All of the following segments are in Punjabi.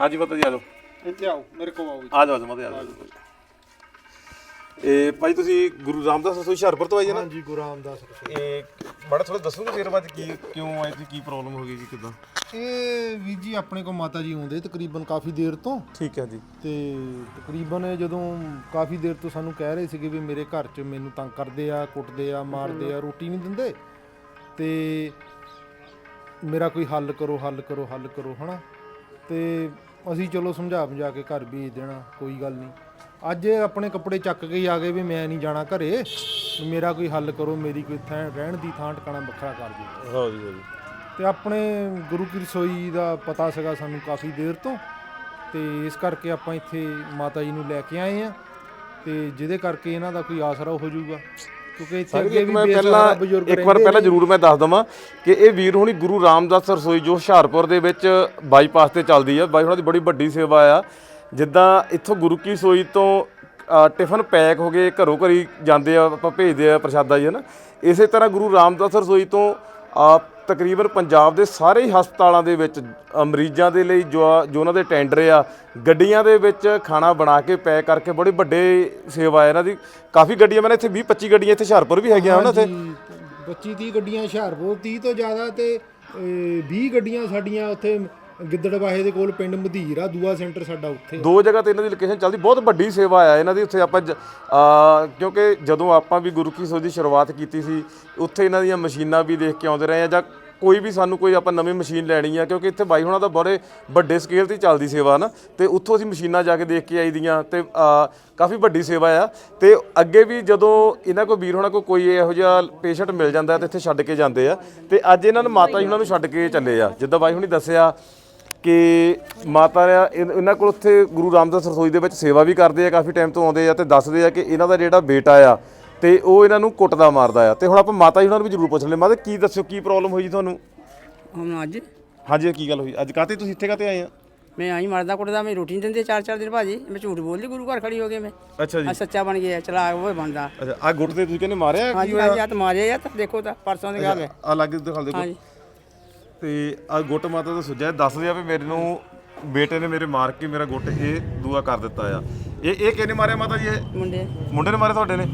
ਹਾਂਜੀ ਮਾਤਾ ਜੀ ਆ ਜਾਓ। ਇੱਥੇ ਆਓ ਮੇਰੇ ਕੋਲ ਆਓ ਆ ਜਾਓ ਮਾਤਾ ਆ ਜਾਓ। ਇਹ ਭਾਈ ਤੁਸੀਂ ਗੁਰੂ ਰਾਮਦਾਸ ਰਸੋਈ ਹੁਸ਼ਿਆਰਪੁਰ ਤੋਂ ਆਏ ਜੀ ਨਾ? ਹਾਂਜੀ ਗੁਰੂ ਰਾਮਦਾਸ ਰਸੋਈ। ਇਹ ਬੜਾ ਥੋੜਾ ਦੱਸੋਗੇ ਫਿਰ ਬਾਅਦ ਕੀ ਕਿਉਂ ਆਏ ਸੀ ਕੀ ਪ੍ਰੋਬਲਮ ਹੋ ਗਈ ਜੀ ਕਿਦਾਂ? ਇਹ ਵੀਰ ਜੀ ਆਪਣੇ ਕੋਲ ਮਾਤਾ ਜੀ ਆਉਂਦੇ ਤਕਰੀਬਨ ਕਾਫੀ ਦੇਰ ਤੋਂ। ਠੀਕ ਹੈ ਜੀ। ਤੇ ਤਕਰੀਬਨ ਇਹ ਜਦੋਂ ਕਾਫੀ ਦੇਰ ਤੋਂ ਸਾਨੂੰ ਕਹਿ ਰਹੇ ਸੀਗੇ ਵੀ ਮੇਰੇ ਘਰ 'ਚ ਮੈਨੂੰ ਤੰਗ ਕਰਦੇ ਆ ਕੁੱਟਦੇ ਆ ਮਾਰਦੇ ਆ ਰੋਟੀ ਨਹੀਂ ਦਿੰਦੇ। ਤੇ ਮੇਰਾ ਕੋਈ ਹੱਲ ਕਰੋ ਹੱਲ ਕਰੋ ਹੱਲ ਕਰੋ ਹਨਾ। ਤੇ ਅਸੀਂ ਚਲੋ ਸਮਝਾ ਸਮਝਾ ਕੇ ਘਰ ਭੇਜ ਦੇਣਾ ਕੋਈ ਗੱਲ ਨਹੀਂ। ਅੱਜ ਇਹ ਆਪਣੇ ਕੱਪੜੇ ਚੱਕ ਕੇ ਹੀ ਆ ਗਏ ਵੀ ਮੈਂ ਨਹੀਂ ਜਾਣਾ ਘਰੇ। ਮੇਰਾ ਕੋਈ ਹੱਲ ਕਰੋ ਮੇਰੀ ਕੋਈ ਥਾਂ ਰਹਿਣ ਦੀ ਥਾਂ ਟਿਕਾਣਾ ਵੱਖਰਾ ਕਰ ਦਿਓ। ਹਾਂ ਜੀ ਹਾਂ ਜੀ ਤੇ ਆਪਣੇ ਗੁਰੂ ਕੀ ਰਸੋਈ ਦਾ ਪਤਾ ਸੀਗਾ ਸਾਨੂੰ ਕਾਫੀ ਦੇਰ ਤੋਂ। ਤੇ ਇਸ ਕਰਕੇ ਆਪਾਂ ਇੱਥੇ ਮਾਤਾ ਜੀ ਨੂੰ ਲੈ ਕੇ ਆਏ ਆ ਤੇ ਜਿਹਦੇ ਕਰਕੇ ਇਹਨਾਂ ਦਾ ਕੋਈ ਆਸਰਾ ਹੋ ਜਾਊਗਾ। ਕਿਉਂਕਿ ਇੱਥੇ ਅੱਗੇ ਵੀ ਮੈਂ ਬੇਸਹਾਰਾ ਪਹਿਲਾਂ ਇੱਕ ਵਾਰ ਪਹਿਲਾਂ ਨੇ। ਜ਼ਰੂਰ ਮੈਂ ਦੱਸ ਦਵਾਂ ਕਿ ਇਹ ਵੀਰ ਹੁਣੀ ਗੁਰੂ ਰਾਮਦਾਸ ਰਸੋਈ ਜੋ ਹੁਸ਼ਿਆਰਪੁਰ ਦੇ ਵਿੱਚ ਬਾਈਪਾਸ ਤੇ ਚੱਲਦੀ ਆ। ਬਾਈ ਹੁਣਾਂ ਦੀ ਬੜੀ ਵੱਡੀ ਸੇਵਾ ਆ। ਜਿੱਦਾਂ ਇੱਥੋਂ ਗੁਰੂ ਕੀ ਰਸੋਈ ਤੋਂ ਟਿਫਨ ਪੈਕ ਹੋ ਗਏ ਘਰੋਂ ਘਰੀ ਜਾਂਦੇ ਆ ਆਪਾਂ ਭੇਜਦੇ ਆ ਪ੍ਰਸ਼ਾਦਾ ਜੀ ਹਨਾ? ਇਸੇ ਤਰ੍ਹਾਂ ਗੁਰੂ ਰਾਮਦਾਸ ਰਸੋਈ ਤੋਂ ਤਕਰੀਬਨ ਪੰਜਾਬ ਦੇ ਸਾਰੇ ਹੀ ਹਸਪਤਾਲਾਂ ਦੇ ਵਿੱਚ ਮਰੀਜ਼ਾਂ ਦੇ ਲਈ ਜੋ ਜੋ ਉਹਨਾਂ ਦੇ ਟੈਂਡਰ ਆ ਗੱਡੀਆਂ ਦੇ ਵਿੱਚ ਖਾਣਾ ਬਣਾ ਕੇ ਪੈਕ ਕਰਕੇ ਬੜੀ ਵੱਡੇ ਸੇਵਾ ਹੈ ਇਹਨਾਂ ਦੀ। ਕਾਫੀ ਗੱਡੀਆਂ ਮੈਨੇ ਇੱਥੇ 20 25 ਗੱਡੀਆਂ ਇੱਥੇ ਹੁਸ਼ਿਆਰਪੁਰ ਵੀ ਹੈਗੀਆਂ ਹਨ ਇੱਥੇ 25 30 ਗੱਡੀਆਂ ਹੁਸ਼ਿਆਰਪੁਰ 30 ਤੋਂ ਜ਼ਿਆਦਾ ਤੇ ਅਹ, 20 ਗੱਡੀਆਂ ਸਾਡੀਆਂ ਉੱਥੇ ਗਿੱਦੜਵਾਹੇ ਦੇ ਕੋਲ ਪਿੰਡ ਮਧੀਰ ਆ ਦੂਆ ਸੈਂਟਰ ਸਾਡਾ ਉੱਥੇ ਦੋ ਜਗ੍ਹਾ ਤੇ ਇਹਨਾਂ ਦੀ ਲੋਕੇਸ਼ਨ ਚੱਲਦੀ ਬਹੁਤ ਵੱਡੀ ਸੇਵਾ ਆ ਇਹਨਾਂ ਦੀ ਉੱਥੇ ਆਪਾਂ ਕਿਉਂਕਿ ਜਦੋਂ ਆਪਾਂ ਵੀ ਗੁਰੂ ਕੀ ਸੋਚ ਦੀ ਸ਼ੁਰੂਆਤ ਕੀਤੀ ਸੀ ਉੱਥੇ ਇਹਨਾਂ ਦੀਆਂ ਮਸ਼ੀਨਾਂ ਵੀ ਦੇਖ ਕੇ ਆਉਂਦੇ ਰਹੇ ਆ ਜਾਂ ਕੋਈ ਵੀ ਸਾਨੂੰ ਕੋਈ ਆਪਾਂ ਨਵੀਂ ਮਸ਼ੀਨ ਲੈਣੀ ਆ, ਕਿਉਂਕਿ ਇੱਥੇ ਬਾਈ ਹੁਣਾਂ ਦਾ ਬੜੇ ਵੱਡੇ ਸਕੇਲ ਤੇ ਚੱਲਦੀ ਸੇਵਾ ਨਾ, ਤੇ ਉੱਥੋਂ ਅਸੀਂ ਮਸ਼ੀਨਾਂ ਜਾ ਕੇ ਦੇਖ ਕੇ ਆਈ ਦੀਆਂ, ਤੇ ਕਾਫੀ ਵੱਡੀ ਸੇਵਾ ਆ। ਤੇ ਅੱਗੇ ਵੀ ਜਦੋਂ ਇਹਨਾਂ ਕੋਲ ਵੀਰ ਹੋਣਾ ਕੋ ਕੋਈ ਇਹੋ ਜਿਹਾ ਪੇਸ਼ੈਂਟ ਮਿਲ ਜਾਂਦਾ ਤੇ ਇੱਥੇ ਛੱਡ ਕੇ ਜਾਂਦੇ ਆ। ਤੇ ਅੱਜ ਇਹਨਾਂ ਨੂੰ ਮਾਤਾ ਜੀ ਹੁਣਾਂ ਨੂੰ ਛੱਡ ਕੇ ਚੱਲੇ ਆ। ਜਿੱਦਾਂ ਬਾਈ ਹੁਣੀ ਦੱਸਿਆ ਕਿ ਮਾਤਾ ਨੇ ਇਹਨਾਂ ਕੋਲ ਉੱਥੇ ਗੁਰੂ ਰਾਮਦਾਸ ਰਸੋਈ ਦੇ ਵਿੱਚ ਸੇਵਾ ਵੀ ਕਰਦੇ ਆ, ਕਾਫੀ ਟਾਈਮ ਤੋਂ ਆਉਂਦੇ ਆ, ਤੇ ਦੱਸਦੇ ਆ ਕਿ ਇਹਨਾਂ ਦਾ ਜਿਹੜਾ ਬੇਟਾ ਆ ਤੇ ਉਹ ਇਹਨਾਂ ਨੂੰ ਕੁੱਟਦਾ ਮਾਰਦਾ ਆ। ਤੇ ਹੁਣ ਆਪਾਂ ਮਾਤਾ ਜੀ ਉਹਨਾਂ ਨੂੰ ਵੀ ਜ਼ਰੂਰ ਪੁੱਛ ਲੈ ਮਾਤਾ ਕੀ ਦੱਸਿਓ ਕੀ ਪ੍ਰੋਬਲਮ ਹੋਈ ਜੀ ਤੁਹਾਨੂੰ? ਹੁਣ ਅੱਜ? ਹਾਂਜੀ ਕੀ ਗੱਲ ਹੋਈ? ਅੱਜ ਕਾਤੇ ਤੁਸੀਂ ਇੱਥੇ ਕਾਤੇ ਆਏ ਆ? ਮੈਂ ਆਈ ਮਰਦਾ ਕੁੱਟਦਾ ਮੈਂ ਰੋਟੀ ਨਹੀਂ ਦਿੰਦੇ ਚਾਰ ਚਾਰ ਦਿਨ ਭਾਜੀ। ਮੈਂ ਝੂਠ ਬੋਲਦੀ ਗੁਰੂ ਘਰ ਖੜੀ ਹੋ ਗਏ ਮੈਂ। ਅੱਛਾ ਜੀ। ਆ ਸੱਚਾ ਬਣ ਗਿਆ ਚਲਾ ਉਹ ਬਣਦਾ ਅੱਛਾ ਆ ਗੁੱਟ ਤੇ ਤੁਸੀਂ ਕਹਿੰਦੇ ਮਾਰਿਆ ਕੀ ਹਾਂਜੀ ਹੋਇਆ? ਹਾਂਜੀ ਤਾਂ ਮਾਰਿਆ ਤਾਂ ਦੇਖੋ ਤਾਂ ਪਰਸੋਂ ਦੀ ਗੱਲ ਹੈ। ਆ ਲੱਗ ਦਿਖਾ ਦੇ ਹਾਂਜੀ। ਤੇ ਆ ਗੁੱਟ ਮਾਤਾ ਦਾ ਸੁਝਿਆ ਦੱਸਦੇ ਆ ਵੀ ਮੇਰੇ ਨੂੰ ਬੇਟੇ ਨੇ ਮੇਰੇ ਮਾਰ ਕੇ ਮੇਰਾ ਗੁੱਟ ਇਹ ਦੂਆ ਕਰ ਦਿੱਤਾ ਆ। ਇਹ ਇਹ ਕਿਹਨੇ ਮਾਰਿਆ ਮਾਤਾ ਜੀ ਇਹ? ਮੁੰਡੇ। ਮੁੰਡੇ ਨੇ ਮਾਰੇ ਤੁਹਾਡੇ ਨੇ?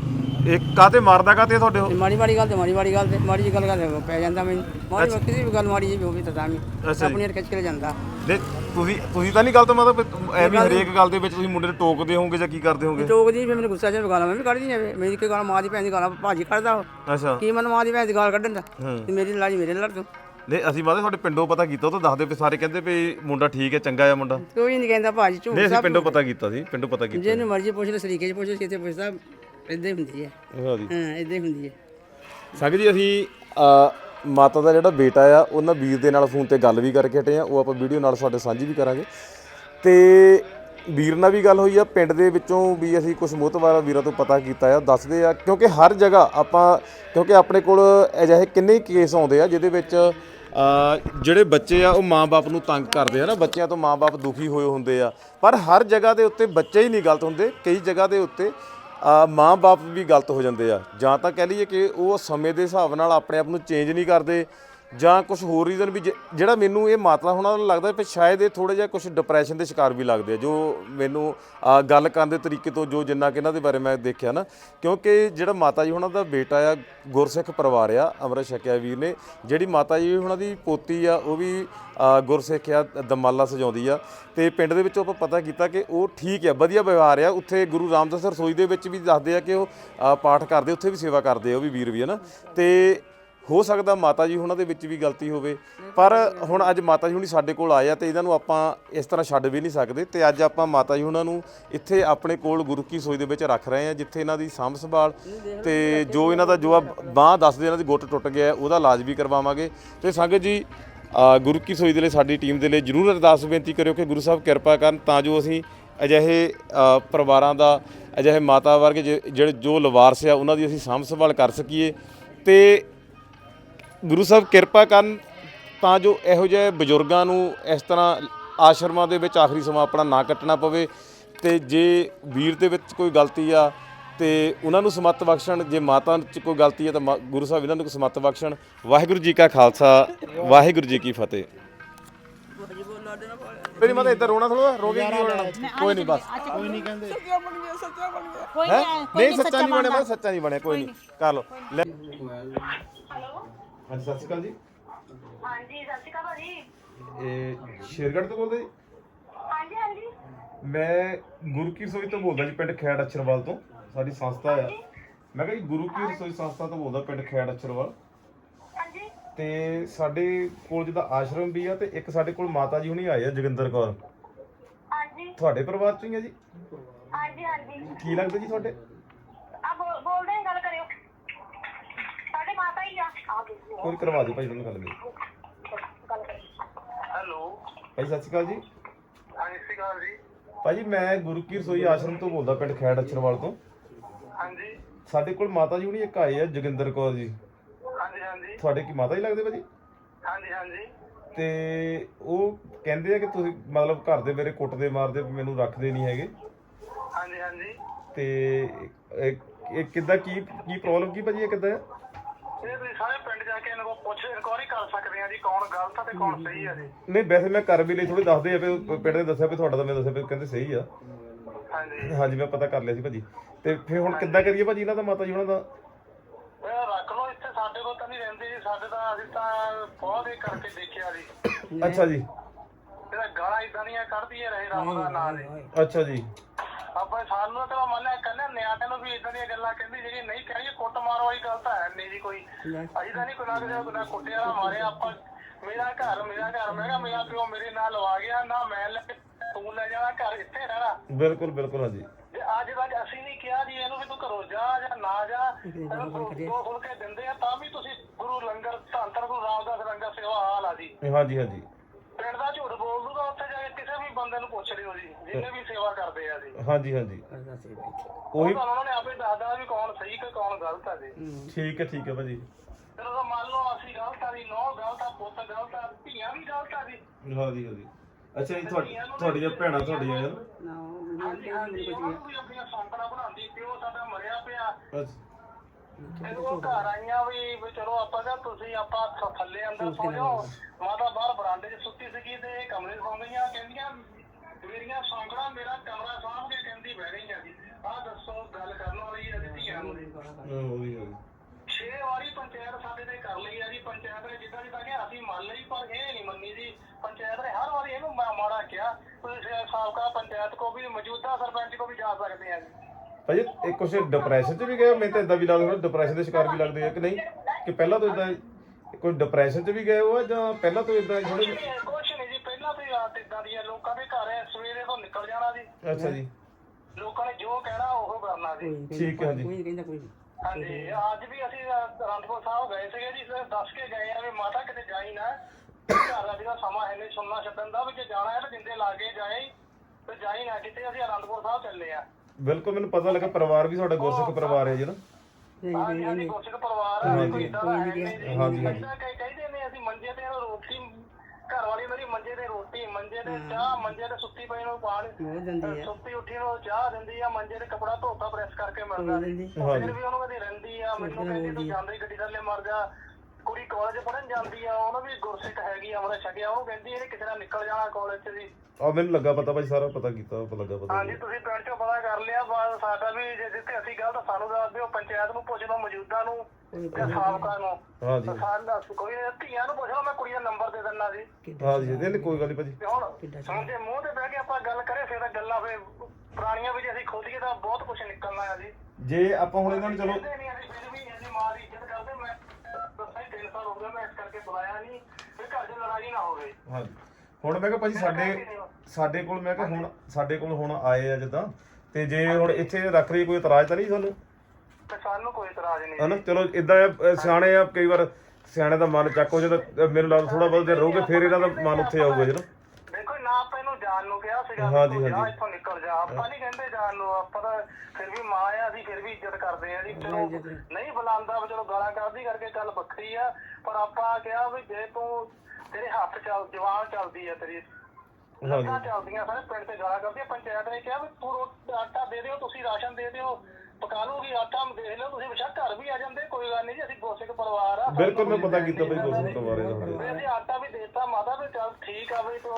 ਇਹ ਕਾਤੇ ਮਾਰਦਾ ਕਾਤੇ ਤੁਹਾਡੇ ਉਹ? ਤੇ ਮਾੜੀ ਮਾੜੀ ਗੱਲ ਤੇ ਮਾੜੀ ਮਾੜੀ ਗੱਲ ਤੇ ਮਾੜੀ ਜੀ ਗੱਲ ਕਰਦੇ ਪੈ ਜਾਂਦਾ ਮੈਨੂੰ। ਮਾੜੀ ਵਕਤ ਦੀ ਵੀ ਗੱਲ ਮਾੜੀ ਜੀ ਹੋਵੇ ਤਾਂ ਤਾਂ ਵੀ। ਅੱਛਾ ਜੀ। ਆਪਣੀ ਖਿੱਚ ਕੇ ਜਾਂਦਾ? ਨਹੀਂ ਤੁਸੀਂ ਤੁਸੀਂ ਤਾਂ ਨਹੀਂ ਗਲਤ ਮਤਲਬ ਐਵੇਂ ਹਰੇਕ ਗੱਲ ਦੇ ਵਿੱਚ ਤੁਸੀਂ ਮੁੰਡੇ ਨੂੰ ਟੋਕਦੇ ਹੋਵੋਗੇ ਜਾਂ ਕੀ ਕਰਦੇ ਹੋਵੋਗੇ? ਟੋਕ ਦੀ ਫਿਰ ਮੈਨੂੰ ਗੁੱਸਾ ਜਿਹਾ ਗਾਲਾਂ ਮੈਂ ਵੀ ਕੱਢਦੀ ਜਾਵੇ ਮੇਰੀ ਕੀ ਗਾਲਾਂ ਮਾਂ ਦੀ ਭੈਣ ਦੀ ਗਾਲਾਂ ਭਾਜੀ ਕੱਢਦਾ ਉਹ। ਅੱਛਾ। ਕੀ ਮਨ ਮਾਂ ਦੀ ਭੈਣ ਦੀ ਗਾਲ ਕੱਢਣ ਦਾ? ਤੇ ਮੇਰੀ ਲੜਾਈ ਮੇਰੇ ਲੜ ਤੂੰ ਨਹੀਂ ਅਸੀਂ ਮਾਦੇ ਤੁਹਾਡੇ ਪਿੰਡੋਂ ਪਤਾ ਕੀਤਾ ਉਹ ਤਾਂ ਦੱਸਦੇ ਵੀ ਸਾਰੇ ਕਹਿੰਦੇ ਵੀ ਮੁੰਡਾ ਠੀਕ ਹੈ ਚੰਗਾ ਆ ਮੁੰਡਾ। ਕੋਈ ਨਹੀਂ ਕਹਿੰਦਾ ਭਾਜੀ ਝੂਠ ਨਹੀਂ ਅਸੀਂ ਪਿੰਡੋਂ ਪਤਾ ਕੀਤਾ ਸੀ ਪਿੰਡੋਂ ਪਤਾ ਕੀਤਾ ਜਿਹਨੂੰ ਮਰਜ਼ੀ ਪੁੱਛ ਲੈ ਸਰੀਕੇ 'ਚ ਪੁੱਛ ਲੈ ਕਿਤੇ ਪੁੱਛਦਾ ਇਦਾਂ ਹੀ ਹੁੰਦੀ ਹੈ। ਹਾਂ ਜੀ। ਹਾਂ ਇਦਾਂ ਹੀ ਹੁੰਦੀ ਹੈ। ਸੰਗ ਜੀ ਅਸੀਂ ਅ, ਮਾਤਾ ਦਾ ਜਿਹੜਾ ਬੇਟਾ ਆ ਉਹਨਾਂ ਵੀਰ ਦੇ ਨਾਲ ਫੋਨ ਤੇ ਗੱਲ ਵੀ ਕਰਕੇ ਹਟੇ ਆ ਉਹ ਆਪਾਂ ਵੀਡੀਓ ਨਾਲ ਤੁਹਾਡੇ ਸਾਂਝੀ ਵੀ ਕਰਾਂਗੇ। ਤੇ ਵੀਰ ਨਾਲ ਵੀ ਗੱਲ ਹੋਈ ਆ। ਪਿੰਡ ਦੇ ਵਿੱਚੋਂ ਵੀ ਅਸੀਂ ਕੁਝ ਮੋਤਵਾਰਾ ਵੀਰਾਂ ਤੋਂ ਪਤਾ ਕੀਤਾ ਆ ਦੱਸਦੇ ਆ। ਕਿਉਂਕਿ ਹਰ ਜਗ੍ਹਾ ਆਪਾਂ ਕਿਉਂਕਿ ਆਪਣੇ ਕੋਲ ਅਜਿਹੇ ਕਿੰਨੇ ਕੇਸ ਆਉਂਦੇ ਆ ਜਿਹਦੇ ਵਿੱਚ ਅ, ਜਿਹੜੇ ਬੱਚੇ ਆ ਉਹ ਮਾਂ-ਬਾਪ ਨੂੰ ਤੰਗ ਕਰਦੇ ਆ ਨਾ। ਬੱਚਿਆਂ ਤੋਂ ਮਾਂ-ਬਾਪ ਦੁਖੀ ਹੋਏ ਹੁੰਦੇ ਆ। ਪਰ ਹਰ ਜਗ੍ਹਾ ਦੇ ਉੱਤੇ ਬੱਚੇ ਹੀ ਨਹੀਂ ਗਲਤ ਹੁੰਦੇ। ਕਈ ਜਗ੍ਹਾ ਦੇ ਉੱਤੇ ਮਾਂ-ਬਾਪ ਵੀ ਗਲਤ ਹੋ ਜਾਂਦੇ ਆ। ਜਾਂ ਤਾਂ ਕਹਿ ਲਈਏ ਕਿ ਉਹ ਸਮੇਂ ਦੇ ਹਿਸਾਬ ਨਾਲ ਆਪਣੇ ਆਪ ਨੂੰ ਚੇਂਜ ਨਹੀਂ ਕਰਦੇ। ਜਾਂ ਕੁਝ ਹੋਰ ਰੀਜ਼ਨ ਵੀ ਜ- ਜਿਹੜਾ ਮੈਨੂੰ ਇਹ ਮਾਤਾ ਹੋਣਾ ਲੱਗਦਾ ਵੀ ਸ਼ਾਇਦ ਇਹ ਥੋੜਾ ਜਿਹਾ ਕੁਝ ਡਿਪਰੈਸ਼ਨ ਦੇ ਸ਼ਿਕਾਰ ਵੀ ਲੱਗਦੇ ਆ ਜੋ ਮੈਨੂੰ ਆ, ਗੱਲ ਕਰਨ ਦੇ ਤਰੀਕੇ ਤੋਂ ਜੋ ਜਿੰਨਾ ਕਿ ਇਹਨਾਂ ਦੇ ਬਾਰੇ ਮੈਂ ਦੇਖਿਆ ਨਾ ਕਿਉਂਕਿ ਜਿਹੜਾ ਮਾਤਾ ਜੀ ਉਹਨਾਂ ਦਾ ਬੇਟਾ ਆ ਗੁਰਸਿੱਖ ਪਰਿਵਾਰ ਆ ਅੰਮ੍ਰਿਤ ਛਕਿਆ ਵੀਰ ਨੇ ਜਿਹੜੀ ਮਾਤਾ ਜੀ ਉਹਨਾਂ ਦੀ ਪੋਤੀ ਆ ਉਹ ਵੀ ਆ, ਗੁਰਸਿੱਖ ਆ ਦਮਾਲਾ ਸਜਾਉਂਦੀ ਆ ਤੇ ਪਿੰਡ ਦੇ ਵਿੱਚੋਂ ਆਪਾਂ ਪਤਾ ਕੀਤਾ ਕਿ ਉਹ ਠੀਕ ਆ ਵਧੀਆ ਵਿਵਹਾਰ ਆ ਉੱਥੇ ਗੁਰੂ ਰਾਮਦਾਸ ਰਸੋਈ ਦੇ ਵਿੱਚ ਵੀ ਦੱਸਦੇ ਆ ਕਿ ਉਹ ਆ, ਪਾਠ ਕਰਦੇ ਉੱਥੇ ਵੀ ਸੇਵਾ ਕਰਦੇ ਆ ਉਹ ਵੀ ਵੀਰ ਵੀ ਹੈ ਨਾ ਤੇ ਹੋ ਸਕਦਾ ਮਾਤਾ ਜੀ ਉਹਨਾਂ ਦੇ ਵਿੱਚ ਵੀ ਗਲਤੀ ਹੋਵੇ, ਪਰ ਹੁਣ ਅੱਜ ਮਾਤਾ ਜੀ ਹੁਣੀ ਸਾਡੇ ਕੋਲ ਆਏ ਆ ਤੇ ਇਹਨਾਂ ਨੂੰ ਆਪਾਂ ਇਸ ਤਰ੍ਹਾਂ ਛੱਡ ਵੀ ਨਹੀਂ ਸਕਦੇ ਤੇ ਅੱਜ ਆਪਾਂ ਮਾਤਾ ਜੀ ਉਹਨਾਂ ਨੂੰ ਇੱਥੇ ਆਪਣੇ ਕੋਲ ਗੁਰੂ ਕੀ ਸੋਈ ਦੇ ਵਿੱਚ ਰੱਖ ਰਹੇ ਆ, ਜਿੱਥੇ ਇਹਨਾਂ ਦੀ ਸਾਂਭ ਸੰਭਾਲ ਤੇ ਜੋ ਇਹਨਾਂ ਦਾ ਜੋ ਆ ਬਾਹ ਦੱਸਦੇ ਇਹਨਾਂ ਦੀ ਗੁੱਟ ਟੁੱਟ ਗਿਆ ਉਹਦਾ ਇਲਾਜ ਵੀ ਕਰਵਾਵਾਂਗੇ। ਤੇ ਸੰਗਤ ਜੀ ਗੁਰੂ ਕੀ ਸੋਈ ਦੇ ਲਈ ਸਾਡੀ ਟੀਮ ਦੇ ਲਈ ਜਰੂਰ ਅਰਦਾਸ ਬੇਨਤੀ ਕਰਿਓ ਕਿ ਗੁਰੂ ਸਾਹਿਬ ਕਿਰਪਾ ਕਰਨ ਤਾਂ ਜੋ ਅਸੀਂ ਅਜਿਹੇ ਪਰਿਵਾਰਾਂ ਦਾ, ਅਜਿਹੇ ਮਾਤਾ ਵਰਗੇ ਜੇ- ਜਿਹੜੇ ਜੋ ਲਵਾਰਸ ਆ, ਉਹਨਾਂ ਦੀ ਅਸੀਂ ਸਾਂਭ ਸੰਭਾਲ ਕਰ ਸਕੀਏ। ਤੇ ਗੁਰੂ ਸਾਹਿਬ ਕਿਰਪਾ ਕਰਨ ਤਾਂ ਜੋ ਇਹੋ ਜਿਹੇ ਬਜ਼ੁਰਗਾਂ ਨੂੰ ਇਸ ਤਰ੍ਹਾਂ ਆਸ਼ਰਮਾਂ ਦੇ ਵਿੱਚ ਆਖਰੀ ਸਮਾਂ ਆਪਣਾ ਨਾ ਕੱਟਣਾ ਪਵੇ ਤੇ ਜੇ ਵੀਰ ਦੇ ਵਿੱਚ ਕੋਈ ਗਲਤੀ ਆ ਤੇ ਉਹਨਾਂ ਨੂੰ ਸਮੱਤ ਬਖਸ਼ਣ ਜੇ ਮਾਤਾ 'ਚ ਕੋਈ ਗਲਤੀ ਹੈ ਤਾਂ ਮਾ- ਗੁਰੂ ਸਾਹਿਬ ਇਹਨਾਂ ਨੂੰ ਸਮੱਤ ਬਖਸ਼ਣ। ਵਾਹਿਗੁਰੂ ਜੀ ਕਾ ਖਾਲਸਾ ਵਾਹਿਗੁਰੂ ਜੀ ਕੀ ਫਤਿਹ। ਤੇਰੀ ਮਾਤਾ ਇੱਧਰ ਰੋਣਾ ਥੋੜਾ ਰੋਵੇ ਕੀ ਹੋਣਾ ਕੋਈ ਨਹੀਂ ਬਸ। ਕੋਈ ਨਹੀਂ ਕਹਿੰਦੇ। ਕੋਈ ਹੈ? ਨਹੀਂ ਕੋਈ ਨਹੀਂ ਸੱਚਾ ਨਹੀਂ ਬਣਿਆ ਮੈਂ ਸੱਚਾ ਨਹੀਂ ਬਣਿਆ ਕੋਈ ਨਹੀਂ ਕਰ ਲਓ। ਲੈ। ਹਾਂਜੀ ਸਤਿ ਸ਼੍ਰੀ ਅਕਾਲ ਜੀ। ਹਾਂਜੀ ਸਤਿ ਸ਼੍ਰੀ ਅਕਾਲ ਭਾਜੀ। ਇਹ ਸ਼ੇਰਗੜ੍ਹ ਤੋਂ ਬੋਲਦੇ ਜੀ? ਹਾਂਜੀ ਹਾਂਜੀ। ਮੈਂ ਗੁਰੂ ਕੀ ਰਸੋਈ ਤੋਂ ਬੋਲਦਾ ਜੀ ਪਿੰਡ ਖੈੜ ਅਛਰਵਾਲ ਤੋਂ। ਸਾਡੀ ਸੰਸਥਾ ਆ। ਮੈਂ ਕਿਹਾ ਜੀ ਗੁਰੂ ਕੀ ਰਸੋਈ ਸੰਸਥਾ ਤੋਂ ਬੋਲਦਾ ਪਿੰਡ ਖੈੜ ਅਛਰਵਾਲ। ਹਾਂਜੀ। ਤੇ ਸਾਡੇ ਕੋਲ ਜਿਹਦਾ ਆਸ਼ਰਮ ਵੀ ਆ ਤੇ ਇੱਕ ਸਾਡੇ ਕੋਲ ਮਾਤਾ ਜੀ ਹੁਣੀ ਆਏ ਆ ਜੋਗਿੰਦਰ ਕੌਰ। ਹਾਂਜੀ। ਤੁਹਾਡੇ ਪਰਿਵਾਰ ਚੋਂ ਹੀ ਆ ਜੀ? ਹਾਂਜੀ ਹਾਂਜੀ। ਕੀ ਲੱਗਦਾ ਜੀ ਤੁਹਾਡੇ ਆ ਬੋਲ ਬੋਲਦੇ ਹਾਂ, ਗੱਲ ਕਰਿਓ ਸਾਡੇ ਮਾਤਾ ਹੀ ਆ ਆ ਗਈ ਕੋਈ ਕਰਵਾ ਦਿਓ ਭਾਈ ਤੁਹਾਨੂੰ ਗੱਲ ਮੇਰੀ। ਹੈਲੋ। ਭਾਈ ਸਤਿ ਸ਼੍ਰੀ ਅਕਾਲ ਜੀ। ਹਾਂਜੀ ਸਤਿ ਸ਼੍ਰੀ ਅਕਾਲ ਜੀ। ਭਾਜੀ ਮੈਂ ਗੁਰੂ ਕੀ ਰਸੋਈ ਆਸ਼ਰਮ ਤੋਂ ਬੋਲਦਾ ਪਿੰਡ ਖੈੜ ਅਛਰਵਾਲ ਤੋਂ। ਹਾਂਜੀ। ਸਾਡੇ ਕੋਲ ਮਾਤਾ ਜੀ ਹੁਣੀ ਇੱਕ ਆਏ ਆ ਜੋਗਿੰਦਰ ਕੌਰ ਜੀ। ਹਾਂਜੀ ਹਾਂਜੀ। ਤੁਹਾਡੇ ਕੀ ਮਾਤਾ ਹੀ ਲੱਗਦੇ ਭਾਜੀ? ਹਾਂਜੀ ਹਾਂਜੀ। ਤੇ ਉਹ ਕਹਿੰਦੇ ਆ ਕਿ ਤੁਸੀਂ ਮਤਲਬ ਘਰ ਦੇ ਮੇਰੇ ਕੁੱਟਦੇ ਮਾਰਦੇ ਮੈਨੂੰ ਰੱਖਦੇ ਨਹੀਂ ਹੈਗੇ। ਹਾਂਜੀ ਹਾਂਜੀ। ਤੇ ਇਹ ਇਹ ਕਿੱਦਾਂ ਕੀ ਕੀ ਪ੍ਰੋਬਲਮ ਕੀ ਭਾਜੀ ਇਹ ਕਿੱਦਾਂ ਆ? ਇਹ ਤੁਸੀਂ ਸਾਰੇ ਪਿੰਡ ਜਾ ਕੇ ਇਹਨਾਂ ਕੋਲ ਪੁੱਛ ਇਨਕੁਆਰੀ ਕਰ ਸਕਦੇ ਆ ਜੀ ਕੌਣ ਗਲਤ ਆ ਤੇ ਕੌਣ ਸਹੀ ਆ ਜੀ। ਨਹੀਂ ਵੈਸੇ ਮੈਂ ਕਰ ਵੀ ਲਈ ਥੋੜੀ ਦੱਸਦੇ ਆ ਵੀ ਉਹ ਪਿੰਡ ਦੇ ਦੱਸਿਆ ਵੀ ਤੁਹਾਡਾ ਤਾਂ ਮੈਂ ਦੱਸਿਆ ਵੀ ਕਹਿੰਦੇ ਸਹੀ ਆ। ਹਾਂਜੀ। ਹਾਂਜੀ ਮੈਂ ਪਤਾ ਕਰ ਲਿਆ ਸੀ ਭਾਜੀ। ਤੇ ਫਿਰ ਹੁਣ ਕਿੱਦਾਂ ਕਰੀਏ ਭਾਜੀ ਇਹਨਾਂ ਦਾ ਮਾਤਾ ਜੀ ਉਹਨਾਂ ਦਾ? ਇਹ ਰੱਖ ਲਓ ਇੱਥੇ ਸਾਡੇ ਕੋਲ ਤਾਂ ਨਹੀਂ ਰਹਿੰਦੇ ਜੀ ਸਾਡੇ ਤਾਂ ਅਸੀਂ ਤਾਂ ਬਹੁਤ ਹੀ ਕਰਕੇ ਦੇਖਿਆ ਜੀ। ਅੱਛਾ ਜੀ। ਇਹਦਾ ਗਾਲਾਂ ਇਦਾਂ ਦੀਆਂ ਕੱਢਦੀ ਰਹੇ ਰੱਬ ਦਾ ਨਾਂ ਨੇ ਅੱਛਾ ਜੀ। ਆਪਾਂ ਸਾਨੂੰ ਤਾਂ ਮੰਨ ਲਿਆ ਕਹਿੰਦੇ ਨਿਆਣਿਆਂ ਨੂੰ ਵੀ ਇਦਾਂ ਦੀਆਂ ਗੱਲਾਂ ਕਹਿੰਦੀ ਜਿਹੜੀ ਨਹੀਂ ਕਹਿੰਦੀ ਕੁੱਟ ਮਾਰੋ ਵਾਲੀ ਗੱਲ ਤਾਂ ਹੈ ਨਹੀਂ ਜੀ ਕੋਈ। ਅਸੀਂ ਤਾਂ ਨਹੀਂ ਕੋਈ ਨਾ ਕਿਸੇ ਨੂੰ ਕੁੱਟਿਆ ਨਾ ਮਾਰਿਆ ਆਪਾਂ ਮੇਰਾ ਘਰ ਮੇਰਾ ਘਰ ਮੈਂ ਕਿਹਾ ਮੇਰਾ ਪਿਓ ਮੇਰੇ ਨਾਲ ਲਵਾ ਗਿਆ ਨਾ ਮੈਂ ਲੈ ਕੇ ਤੂੰ ਲੈ ਜਾਣਾ ਘਰ ਇੱਥੇ ਰਹਿਣਾ। ਬਿਲਕੁਲ ਬਿਲਕੁਲ ਹਾਂਜੀ ਜੇ। ਅੱਜ ਤੱਕ ਅਸੀਂ ਨਹੀਂ ਕਿਹਾ ਜੀ ਇਹਨੂੰ ਵੀ ਤੂੰ ਘਰੋਂ ਜਾ ਜਾਂ ਨਾ ਜਾ ਦੋ ਦੋ ਫੁਲਕੇ ਦਿੰਦੇ ਆ ਤਾਂ ਵੀ ਤੁਸੀਂ ਗੁਰੂ ਲੰਗਰ ਧੰਨ ਗੁਰੂ ਰਾਮਦਾਸ ਲੰਗਰ ਸੇਵਾ ਹਾਲ ਆ ਜੀ। ਹਾਂਜੀ ਹਾਂਜੀ। ਪਿੰਡ ਦਾ ਝੂਠ ਬੋਲ ਦੂਗਾ ਉੱਥੇ ਜਾ ਕੇ ਕਿਸੇ ਵੀ ਬੰਦੇ ਨੂੰ ਪੁੱਛ ਲਿਓ ਜੀ ਜਿਹਨੇ ਵੀ ਸੇਵਾ ਕਰਦੇ ਆ ਜੀ। ਹਾਂਜੀ ਹਾਂਜੀ। ਉਹ ਉਹੀ ਤੁਹਾਨੂੰ ਉਹਨਾਂ ਨੇ ਆਪੇ ਦੱਸ ਦੇਣਾ ਵੀ ਕੌਣ ਸਹੀ ਤੇ ਕੌਣ ਗਲਤ ਆ ਜੀ। ਠੀਕ ਹੈ ਠੀਕ ਹੈ ਭਾਜੀ। ਫਿਰ ਉਹ ਮੰਨ ਲਓ ਅਸੀਂ ਗਲਤ ਆ ਜੀ ਨੌ ਗਲਤ ਆ ਪੁੱਤ ਗਲਤ ਆ ਧੀਆਂ ਵੀ ਗਲਤ ਆ ਜੀ। ਹਾਂਜੀ ਹਾਂਜੀ। ਅੱਛਾ ਜੀ ਤੁਹਾਡੀ ਤੁਹਾਡੀਆਂ ਭੈਣਾਂ ਤੁਹਾਡੀਆਂ ਯਾਰ ਨਾ। ਉਹ ਹਾਂਜੀ ਹਾਂਜੀ ਉਹਨਾਂ ਨੂੰ ਵੀ ਆਪਣੀਆਂ ਸੌਂਕਣਾ ਬਣਾਉਂਦੀ ਪਿਓ ਸਾਡਾ ਮਰਿਆ ਪਿਆ। ਅੱਛਾ। ਫਿਰ ਉਹ ਘਰ ਆਈਆਂ ਵੀ ਵੀ ਚਲੋ ਆਪਾਂ ਕਿਹਾ ਤੁਸੀਂ ਆਪਾਂ ਥ- ਥੱਲੇ ਅੰਦਰ ਸੌ ਜਾਓ ਮਾਤਾ ਬਾਹਰ ਬਰਾਂਡੇ 'ਚ ਸੁੱਤੀ ਸੀਗੀ ਤੇ ਇਹ ਕਮਰੇ 'ਚ ਸੌਂ ਗਈਆਂ ਕਹਿੰਦੀਆਂ ਮੇਰੀਆਂ ਸੌਂਕਣਾ ਮੇਰਾ ਕਮਰਾ ਸਾਂਭ ਕੇ ਕਹਿੰਦੀ ਬਹਿ ਗਈਆਂ ਜੀ ਆਹ ਦੱਸੋ ਗੱਲ ਕਰਨ ਵਾਲੀ ਹੈ ਜੀ ਧੀਆਂ ਨੂੰ ਜੀ। ਹਾਂ, ਉਹੀ ਹੈ ਛੇ ਵਾਰੀ ਪੰਚਾਇਤ ਸਾਡੇ ਨੇ ਕਰ ਲਈ ਆ ਜੀ ਪੰਚਾਇਤ ਨੇ ਜਿੱਦਾਂ ਜਿੱਦਾਂ ਕਿ ਅਸੀਂ ਮੰਨ ਲਈ ਪਰ ਇਹ ਨਹੀਂ ਮੰਨੀ ਜੀ ਪੰਚਾਇਤ ਨੇ ਹਰ ਵਾਰੀ ਇਹਨੂੰ ਮਾ- ਮਾੜਾ ਕਿਹਾ ਤੁਸੀਂ ਸਾਬਕਾ ਪੰਚਾਇਤ ਕੋ ਵੀ ਮੌਜੂਦਾ ਸਰਪੰਚ ਕੋ ਵੀ ਜਾ ਸਕਦੇ ਆ ਜੀ। ਭਾਜੀ ਇਹ ਕੁਛ ਡਿਪਰੈਸ਼ਨ ਚ ਵੀ ਗਏ ਹੋ? ਮੈਨੂੰ ਤਾਂ ਇਦਾਂ ਵੀ ਲੱਗਦਾ ਡਿਪਰੈਸ਼ਨ ਦੇ ਸ਼ਿਕਾਰ ਵੀ ਲੱਗਦੇ ਆ ਕਿ ਨਹੀਂ? ਕਿ ਪਹਿਲਾਂ ਤੋਂ ਇਦਾਂ ਕੋਈ ਡਿਪਰੈਸ਼ਨ ਚ ਵੀ ਗਏ ਹੋ ਆ ਜਾਂ ਪਹਿਲਾਂ ਤੋਂ ਇਦਾਂ ਥੋੜੇ ਨਹੀਂ, ਕੁਛ ਨਹੀਂ ਜੀ ਪਹਿਲਾਂ ਤੋਂ ਹੀ ਆਦਤ ਇਦਾਂ ਦੀ ਹੈ ਲੋਕਾਂ ਦੇ ਘਰ ਹੈ, ਸਵੇਰੇ ਤੋਂ ਨਿਕਲ ਜਾਣਾ ਜੀ। ਅੱਛਾ ਜੀ। ਲੋਕਾਂ ਨੇ ਜੋ ਕਹਿਣਾ ਉਹ ਕਰਨਾ ਜੀ। ਠੀਕ ਹੈ ਜੀ। ਕੋਈ ਨਹੀਂ ਕਹਿੰਦਾ ਕੋਈ ਨਹੀਂ ਹਾਂਜੀ ਅੱਜ ਵੀ ਅਸੀਂ ਅਨੰਦਪੁਰ ਸਾਹਿਬ ਗਏ ਸੀਗੇ ਜੀ ਫਿਰ ਦੱਸ ਕੇ ਗਏ ਆ ਵੀ ਮਾਤਾ ਕਿਤੇ ਜਾਈ ਨਾ। ਘਰ ਦਾ ਜਿਹੜਾ ਸਮਾਂ ਹੈ ਨਹੀਂ ਸੁਣਨਾ ਛੱਡਣ ਦਾ ਵੀ ਜੇ ਜਾਣਾ ਹੈ ਤਾਂ ਜਿੰਦੇ ਲਾ ਕੇ ਜਾਏ। ਤੇ ਜਾਈ ਨਾ ਕਿਤੇ ਅਸੀਂ ਅਨੰਦਪੁਰ ਸਾਹਿਬ ਚੱਲੇ ਆ। ਬਿਲਕੁਲ ਮੈਨੂੰ ਪਤਾ ਲੱਗਾ ਪਰਿਵਾਰ ਵੀ ਤੁਹਾਡਾ ਗੁਰਸਿੱਖ ਪਰਿਵਾਰ ਹੈ ਜੀ ਨਾ ਹਾਂਜੀ ਹਾਂਜੀ ਗੁਰਸਿੱਖ ਪਰਿਵਾਰ ਆ ਕੋਈ ਏਦਾਂ ਦਾ ਹੈ ਨਹੀਂ ਜੀ। ਹਾਂਜੀ, ਹਾਂਜੀ। ਕਹਿੰਦੇ ਨੇ ਅਸੀਂ ਮੰਜੇ ਤੇ ਰੋਟੀ ਘਰ ਵਾਲੀ ਮੇਰੀ ਮੰਜੇ ਤੇ ਰੋਟੀ ਮੰਜੇ ਤੇ ਚਾਹ ਮੰਜੇ ਤੇ ਸੁੱਤੀ ਪਈ ਨੂੰ ਪਾਣੀ। ਸੁੱਤੀ ਉੱਠੀ ਨੂੰ ਚਾਹ ਦਿੰਦੀ ਆ ਮੰਜੇ ਤੇ ਕਪੜਾ ਧੋਤਾ ਪ੍ਰੈਸ ਕਰਕੇ ਮਿਲਦਾ ਫਿਰ ਵੀ ਉਹਨੂੰ ਕਦੀ ਰਹਿੰਦੀ ਆ ਮੈਨੂੰ ਕਹਿੰਦੀ ਤੂੰ ਜਾਂਦੀ ਗੱਡੀ ਥੱਲੇ ਮਰ ਜਾ। ਕੁੜੀ ਕਾਲਜ ਪੜਨ ਜਾਂਦੀ ਆ ਉਹਨੂੰ ਵੀ ਗੁਰਸਿੱਖ ਹੈਗੀ ਆ ਮਤਲਬ ਛੱਡਿਆ ਉਹਨੂੰ ਕਹਿੰਦੀ ਇਹਨੇ ਕਿਸੇ ਨਾਲ ਨਿਕਲ ਜਾਣਾ ਕਾਲਜ 'ਚ ਜੀ ਆ ਮੈਨੂੰ ਲੱਗਾ ਪਤਾ ਭਾਜੀ ਸਾਰਾ ਪਤਾ ਕੀਤਾ ਪਤਾ ਲੱਗਾ ਪਤਾ ਹਾਂਜੀ ਤੁਸੀਂ ਪਿੰਡ 'ਚੋਂ ਪਤਾ ਕਰ ਲਿਆ ਬਾਅਦ ਸਾਡਾ ਵੀ ਜੇ ਜਿੱਥੇ ਅਸੀਂ ਗਲਤ ਸਾਨੂੰ ਦੱਸ ਦਿਓ ਪੰਚਾਇਤ ਨੂੰ ਪੁੱਛ ਲਓ ਮੌਜੂਦਾ ਨੂੰ ਜਾਂ ਸਾਬਕਾ ਨੂੰ। ਹਾਂਜੀ। ਤਾਂ ਸਾਡਾ ਕੋਈ ਨਹੀਂ, ਧੀਆਂ ਨੂੰ ਪੁੱਛ ਲਓ ਮੈਂ ਕੁੜੀ ਦਾ ਨੰਬਰ ਦੇ ਦਿੰਦਾ ਜੀ। ਹਾਂਜੀ ਨਹੀਂ ਨਹੀਂ ਕੋਈ ਗੱਲ ਨਹੀਂ ਭਾਜੀ। ਹੁਣ ਹੁਣ ਜੇ ਮੂੰਹ ਤੇ ਬਹਿ ਕੇ ਆਪਾਂ ਗੱਲ ਕਰੇ ਫਿਰ ਤਾਂ ਗੱਲਾਂ ਫਿਰ ਪੁਰਾਣੀਆਂ ਵੀ ਜੇ ਅਸੀਂ ਖੋਲੀਏ ਤਾਂ ਬਹੁਤ ਕੁਝ ਨਿਕਲਣਾ ਆ ਜੀ। ਜੇ ਆਪਾਂ ਹੁਣ ਇਹਨਾਂ ਨੂੰ ਚਲੋ ਨਹੀਂ ਅਸੀਂ ਫਿਰ ਵੀ ਅਸੀਂ ਮਾਂ ਦੀ ਇੱਜ਼ਤ ਕਰਦੇ ਮੈਂ ਦੱਸਾਂ ਹੀ ਤਿੰਨ ਸਾਲ ਹੋ ਗਏ ਮੈਂ ਇਸ ਕਰਕੇ ਬੁਲਾਇਆ ਨਹੀਂ। ਫਿਰ ਘਰ 'ਚ ਲੜਾਈ ਨਾ ਹੋਵੇ। ਹਾਂਜੀ। ਹੁਣ ਮੈਂ ਕਿਹਾ ਭਾਜੀ ਸਾਡੇ ਸਾਡੇ ਕੋਲ ਮੈਂ ਕਿਹਾ ਹੁਣ ਸਾਡੇ ਕੋਲ ਹੁਣ ਆਏ ਆ ਜਿੱਦਾਂ। ਤੇ ਜੇ ਹੁਣ ਇੱਥੇ ਰੱਖ ਲਈ ਕੋਈ ਇਤਰਾਜ਼ ਤਾਂ ਨਹੀਂ ਸਾਨੂੰ? ਤੇ ਸਾਨੂੰ ਕੋਈ ਇਤਰਾਜ਼ ਨਹੀਂ ਹਨਾ? ਚਲੋ ਇਦਾਂ ਸਿਆਣੇ ਆ ਕਈ ਵਾਰ ਸਿਆਣੇ ਦਾ ਮਨ ਚੱਕ ਜਾਂਦਾ ਮੈਨੂੰ ਲੱਗਦਾ ਥੋੜਾ ਬਹੁਤ ਦਿਨ ਰਹੋਗੇ ਫਿਰ ਇਹਨਾਂ ਦਾ ਮਨ ਉੱਥੇ ਆਊਗਾ ਦੇਖੋ ਨਾ ਜਾਣ ਨੂੰ ਕਿਹਾ ਸੀਗਾ ਵੀ ਹਾਂਜੀ, ਤੂੰ ਜਾ ਹਾਂਜੀ। ਇੱਥੋਂ ਨਿਕਲ ਜਾ। ਆਪਾਂ ਨਹੀਂ ਕਹਿੰਦੇ ਜਾਣ ਨੂੰ ਆਪਾਂ ਤਾਂ ਫਿਰ ਵੀ ਮਾਂ ਆ ਅਸੀਂ ਫਿਰ ਵੀ ਇੱਜ਼ਤ ਕਰਦੇ ਆ ਜੀ। ਚਲੋ ਨਹੀਂ ਬੁਲਾਉਂਦਾ ਵੀ ਚਲੋ ਗਾਲਾਂ ਕੱਢਦੀ ਕਰਕੇ ਗੱਲ ਵੱਖਰੀ ਆ। ਪਰ ਆਪਾਂ ਕਿਹਾ ਵੀ ਜੇ ਤੂੰ ਤੇਰੇ ਹੱਥ ਚੱਲ ਜਵਾਨ ਚੱਲਦੀ ਆ ਤੇਰੀ ਲੱਤਾਂ ਚੱਲਦੀਆਂ ਸਾਰੇ ਪਿੰਡ ਤੇ ਗਾਲਾਂ ਕਰਦੀ ਆ ਪੰਚਾਇਤ ਨੇ ਕਿਹਾ ਵੀ ਤੂੰ ਰੋ- ਆਟਾ ਦੇ ਦਿਓ ਤੁਸੀਂ ਰਾਸ਼ਨ ਦੇ ਦਿਓ ਪਕਾ ਲੂਗੀ ਆਟਾ ਦੇਖ ਲਓ ਤੁਸੀਂ ਬਿਸ਼ੱਕ ਘਰ ਵੀ ਆ ਜਾਂਦੇ ਕੋਈ ਗੱਲ ਨਹੀਂ ਜੀ ਅਸੀਂ ਗੋਸਿਕ ਪਰਿਵਾਰ ਆ ਬਿਲਕੁਲ ਮੈਂ ਪਤਾ ਕੀਤਾ ਭਾਈ ਗੁਰਸਿੱਖ ਪਰਿਵਾਰ ਹੈ ਵੀ ਅਸੀਂ ਆਟਾ ਵੀ ਦੇਤਾ ਮਾਤਾ ਵੀ ਚੱਲ ਠੀਕ ਆ ਵੀ ਤੂੰ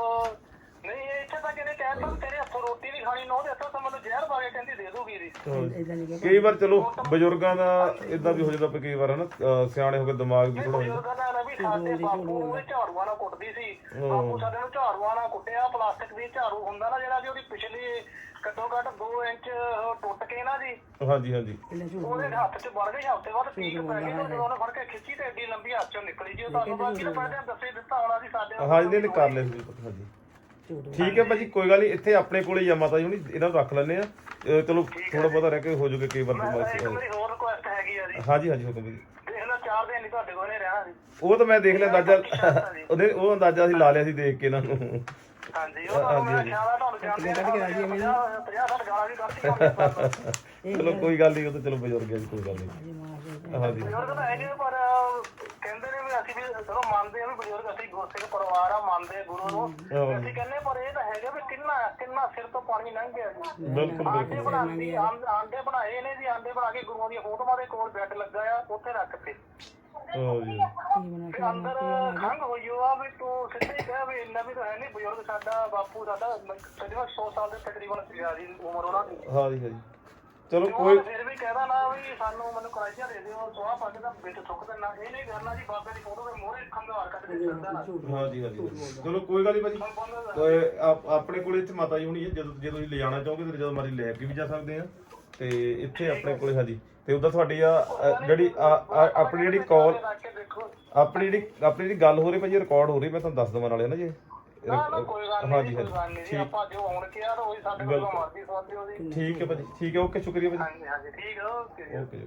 ਨਹੀਂ ਇਹ ਇੱਥੇ ਤਾਂ ਕਿਨੇ ਕਹਿ ਤਾ ਵੀ ਤੇਰੇ ਹੱਥੋਂ ਰੋਟੀ ਨਹੀਂ ਖਾਣੀ ਨੋ ਦੇ ਹੱਥੋਂ ਤਾਂ ਮੈਨੂੰ ਜ਼ਹਿਰ ਪਾ ਕੇ ਕਹਿੰਦੀ ਦੇ ਦੂਗੀ ਦੀ ਇਦਾਂ ਨਹੀਂ ਕਈ ਵਾਰ ਚਲੋ ਬਜ਼ੁਰਗਾਂ ਦਾ ਇਦਾਂ ਵੀ ਹੋ ਜਾਂਦਾ ਵੀ ਕਈ ਵਾਰ ਹਨਾ ਅਹ ਸਿਆਣੇ ਹੋ ਕੇ ਦਿਮਾਗ ਵੀ ਥੋੜਾ ਬਜ਼ੁਰਗਾਂ ਦਾ ਨਾ ਵੀ ਸਾਡੇ ਬਾਪੂ ਨੂੰ ਵੀ ਝਾੜੂਆਂ ਨਾਲ ਕੁੱਟਦੀ ਸੀ। ਬਾਪੂ ਸਾਡੇ ਨੂੰ ਝਾੜੂਆਂ ਨਾਲ ਕੁੱਟਿਆ ਪਲਾਸਟਿਕ ਦੀ ਝਾੜੂ ਹੁੰਦਾ ਨਾ ਜਿਹੜਾ ਜੀ ਉਹਦੀ ਪਿਛਲੀ ਘੱਟੋ ਘੱਟ 2 ਇੰਚ ਟੁੱਟ ਕੇ ਨਾ ਜੀ ਹਾਂਜੀ ਹਾਂਜੀ। ਉਹਦੇ ਹੱਥ 'ਚ ਵੜ ਗਈ ਹਫ਼ਤੇ ਬਾਅਦ ਪੀਕ ਪੈ ਗਈ ਤੇ ਜਦੋਂ ਉਹਨੇ ਫੜ ਕੇ ਖਿੱਚੀ ਤੇ ਏਡੀ ਲੰਬੀ ਹੱਥ 'ਚੋਂ ਨਿਕਲੀ ਜੀ ਉਹ ਤੁਹਾਨੂੰ ਬਾਕੀ ਤਾਂ ਪਹਿਲਾਂ ਦੱਸੇ ਦਿੱਤਾ ਹੋਣਾ ਸੀ ਸਾਡੇ ਹਾਂਜੀ ਨਹੀਂ ਕਰ ਲਿਆ ਸੀ ਹਾਂਜੀ। ਠੀਕ ਹੈ ਭਾਜੀ ਕੋਈ ਗੱਲ ਨਹੀਂ ਇੱਥੇ ਆਪਣੇ ਕੋਲੇ ਹੀ ਆ ਮਾਤਾ ਜੀ ਹੁਣੀ ਇਹਨਾਂ ਨੂੰ ਰੱਖ ਲੈਣੇ ਆ ਅਹ ਚਲੋ ਥੋੜਾ ਬਹੁਤਾ ਰਹਿ ਕੇ ਹੋ ਜਾਊਗਾ ਕਈ ਵਾਰ ਦਿਮਾਗ ਇੱਕ ਸੇ ਮੇਰੀ ਹੋਰ ਰਿਕੁਐਸਟ ਹੈਗੀ ਆ ਜੀ। ਹਾਂਜੀ ਹਾਂਜੀ ਹੁਕਮ ਜੀ। ਦੇਖ ਲਓ ਚਾਰ ਦਿਨ ਨਹੀਂ ਤੁਹਾਡੇ ਕੋਲ ਨੇ ਰਹਿਣਾ ਜੀ। ਉਹ ਤਾਂ ਮੈਂ ਦੇਖ ਲਿਆ ਅੰਦਾਜ਼ਾ। ਉਹਦੇ ਉਹ ਅੰਦਾਜ਼ਾ ਅਸੀਂ ਲਾ ਲਿਆ ਸੀ ਦੇਖ ਕੇ ਇਹਨਾਂ ਨੂੰ। ਹਾਂਜੀ ਉਹ ਤੁਹਾਨੂੰ ਮੇਰਾ ਖਿਆਲ ਆ ਤੁਹਾਨੂੰ ਜਾਣਦੇ ਨੇ 50 60 ਗਾਲਾਂ ਵੀ ਕੱਢੀਆਂ ਚਲੋ ਕੋਈ ਗੱਲ ਨਹੀਂ ਉਹ ਤਾਂ ਚਲੋ ਬਜ਼ੁਰਗ ਹੈ ਜੀ ਕੋਈ ਗੱਲ ਨਹੀਂ। ਹਾਂਜੀ ਬਜ਼ੁਰਗ ਤਾਂ ਹੈਗੇ ਆ, ਪਰ ਚਲੋ ਮੰਨਦੇ ਆ ਵੀ ਬਜ਼ੁਰਗ ਅਸੀਂ ਗੁਰਸਿੱਖ ਪਰਿਵਾਰ ਆ ਮੰਨਦੇ ਆ ਗੁਰੂ ਨੂੰ। ਤੇ ਅਸੀਂ ਕਹਿੰਦੇ ਪਰ ਇਹ ਤਾਂ ਹੈਗਾ ਵੀ ਕਿੰਨਾ ਕਿੰਨਾ ਸਿਰ ਤੋਂ ਪਾਣੀ ਲੰਘ ਗਿਆ ਜੀ। ਬਿਲਕੁਲ ਆਂਡੇ ਬਣਾਉਂਦੀ ਆਂਡੇ ਬਣਾਏ ਨੇ ਜੀ ਆਂਡੇ ਬਣਾ ਕੇ ਗੁਰੂਆਂ ਦੀਆਂ ਫੋਟੋਆਂ ਦੇ ਕੋਲ ਬੈੱਡ ਲੱਗਾ ਆ ਉੱਥੇ ਜੀ। ਤੇ ਅੰਦਰ ਖੰਗ ਹੋਈ ਓ ਆ ਵੀ ਤੂੰ ਸਿੱਧੇ ਕਹਿ ਵੀ ਇੰਨਾ ਵੀ ਤਾਂ ਹੈ ਨਹੀਂ ਬਜ਼ੁਰਗ ਸਾਡਾ ਬਾਪੂ ਸਾਡਾ ਤਕਰੀਬਨ 100 ਸਾਲ ਦੇ ਤਕਰੀਬਨ ਸੀਗਾ ਜੀ ਉਮਰ ਉਹਨਾਂ ਦੀ। ਹਾਂ ਜੀ ਹਾਂ ਜੀ। ਚਲੋ ਕੋਈ ਫਿਰ ਵੀ ਕਹਿਦਾ ਨਾ ਵੀ ਸਾਨੂੰ ਮੈਨੂੰ ਕਰਾਈਆ ਦੇ ਦਿਓ ਸਵਾਹ ਪਾ ਕੇ ਤਾਂ ਵਿੱਚ ਥੁੱਕ ਦੇਣਾ ਇਹ ਨਹੀਂ ਕਰਨਾ ਜੀ ਬਾਬੇ ਦੀ ਫੋਟੋ ਦੇ ਮੋਹਰੇ ਖੰਗਾਰ ਕੱਢ ਕੇ ਦਿੰਦਾ ਨਾ। ਹਾਂ ਜੀ ਹਾਂ ਜੀ ਚਲੋ ਕੋਈ ਗੱਲ ਨਹੀਂ ਭਾਜੀ। ਤੇ ਆਪ- ਆਪਣੇ ਕੋਲੇ ਇੱਥੇ ਮਾਤਾ ਜੀ ਹੁਣੀ ਹੈ ਜਦੋਂ ਜੇ ਤੁਸੀਂ ਲਿਜਾਣਾ ਚਾਹੋਗੇ ਤੇ ਜਦੋਂ ਮਰਜ਼ੀ ਲੈ ਕੇ ਵੀ ਜਾ ਸਕਦੇ ਆ ਤੇ ਇੱਥੇ ਆਪਣੇ ਕੋਲੇ ਹਾਂਜੀ। ਤੇ ਉਹਦਾ ਤੁਹਾਡੀ ਆ ਅ, ਜਿਹੜੀ ਆ- ਆ- ਆਪਣੀ ਜਿਹੜੀ ਕਾਲ ਰੱਖ ਕੇ ਦੇਖੋ। ਆਪਣੀ ਜਿਹੜੀ ਆਪਣੀ ਜਿਹੜੀ ਗੱਲ ਹੋ ਰਹੀ ਭਾਜੀ ਰਿਕਾਰਡ ਹੋ ਰਹੀ ਮੈਂ ਤੁਹਾਨੂੰ ਦੱਸ ਦਵਾਂ ਨਾਲੇ ਨਾ ਜੀ। ਨਾ ਨਾ ਕੋਈ ਗੱਲ ਹਾਂਜੀ ਨਹੀਂ ਕੋਈ ਗੱਲ ਨਹੀਂ ਜੀ ਆਪਾਂ ਜੋ ਹੁਣ ਕਿਹਾ ਤਾਂ ਉਹੀ ਸਾਡੇ ਕੋਲ ਮਰਜ਼ੀ ਸੋਚਦੇ ਉਹਦੀ। ਠੀਕ ਹੈ ਭਾਜੀ ਠੀਕ ਹੈ ਓਕੇ ਸ਼ੁਕਰੀਆ ਭਾਜੀ। ਹਾਂਜੀ ਹਾਂਜੀ ਠੀਕ ਹੈ ਓਕੇ ਜੀ। ਓਕੇ ਜੀ